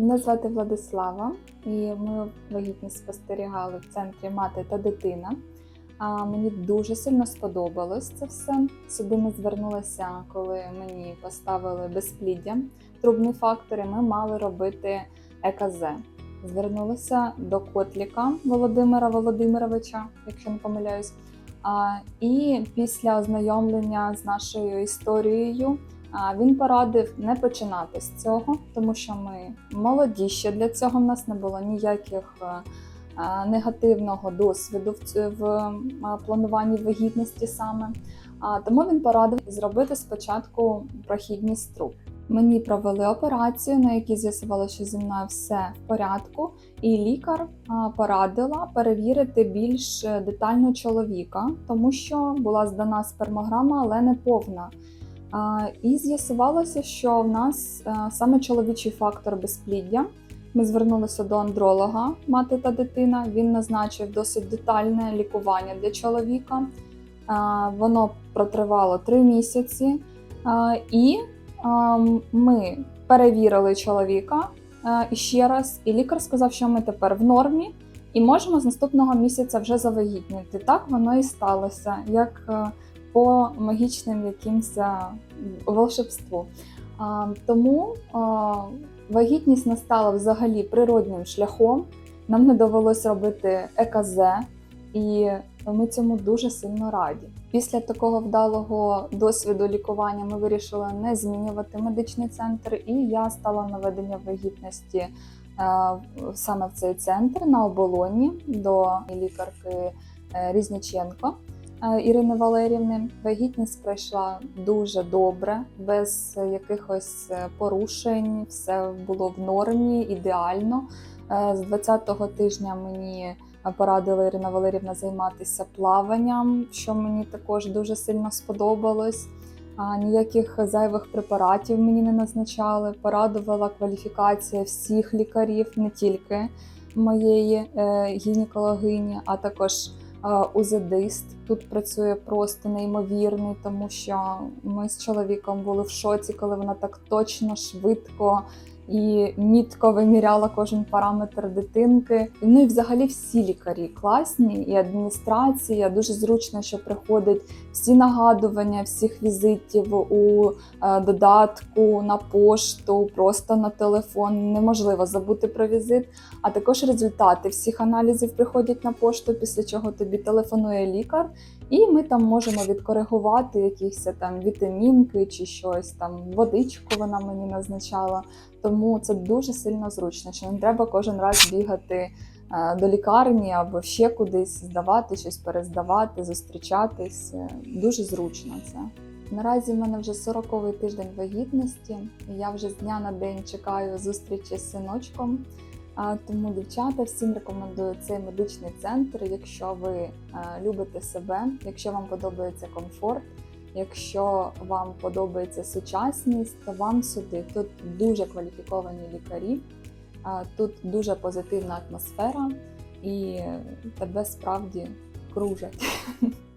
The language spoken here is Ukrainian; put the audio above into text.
Мене звати Владислава, і ми вагітність спостерігали в центрі мати та дитина. А мені дуже сильно сподобалось це все. Сюди ми звернулися, коли мені поставили безпліддя, трубний фактор, і ми мали робити ЕКЗ. Звернулися до Котліка Володимира Володимировича, якщо не помиляюсь. А, і після ознайомлення з нашою історією він порадив не починати з цього, тому що ми молоді ще для цього. В нас не було ніяких е, е, негативного досвіду в, плануванні вагітності саме. Тому він порадив зробити спочатку прохідність труб. Мені провели операцію, на якій з'ясувалося, що зі мною все в порядку, і лікар порадила перевірити більш детально чоловіка, тому що була здана спермограма, але не повна. І з'ясувалося, що в нас е, саме чоловічий фактор безпліддя. Ми звернулися до андролога, мати та дитина. Він назначив досить детальне лікування для чоловіка. Воно протривало три місяці. І ми перевірили чоловіка е, іще раз, і лікар сказав, що ми тепер в нормі і можемо з наступного місяця вже завагітніти. Так воно і сталося, як е, по магічним якимсь е, волшебству. Тому вагітність настала взагалі природним шляхом. Нам не довелось робити ЕКЗ, і ми цьому дуже сильно раді. Після такого вдалого досвіду лікування ми вирішили не змінювати медичний центр, і я стала на ведення вагітності е, саме в цей центр на оболоні до лікарки е, Різниченко. е, Ірини Валерівни вагітність пройшла дуже добре, без якихось е, порушень. Все було в нормі, ідеально. Е, З 20-го тижня мені порадила Ірина Валерівна займатися плаванням, що мені також дуже сильно сподобалось. Ніяких зайвих препаратів мені не назначали. Порадувала кваліфікація всіх лікарів, не тільки моєї е, гінекологині, а також е, УЗДист. Тут працює просто неймовірний, тому що ми з чоловіком були в шоці, коли вона так точно, швидко і мітко виміряла кожен параметр дитинки. Ну і взагалі всі лікарі класні, і адміністрація дуже зручно, що приходить всі нагадування всіх візитів у е, додатку на пошту, просто на телефон. Неможливо забути про візит. А також результати всіх аналізів приходять на пошту, після чого тобі телефонує лікар. І ми там можемо відкоригувати якісь там вітамінки чи щось там, водичку вона мені назначала. Тому це дуже сильно зручно, що не треба кожен раз бігати е, до лікарні або ще кудись здавати щось, перездавати, зустрічатись. Е, Дуже зручно це. Наразі в мене вже 40-й тиждень вагітності, і я вже з дня на день чекаю зустрічі з синочком. Тому, дівчата, всім рекомендую цей медичний центр. Якщо ви е, любите себе, якщо вам подобається комфорт, якщо вам подобається сучасність, то вам сюди. Тут дуже кваліфіковані лікарі, тут дуже позитивна атмосфера і тебе справді кружать.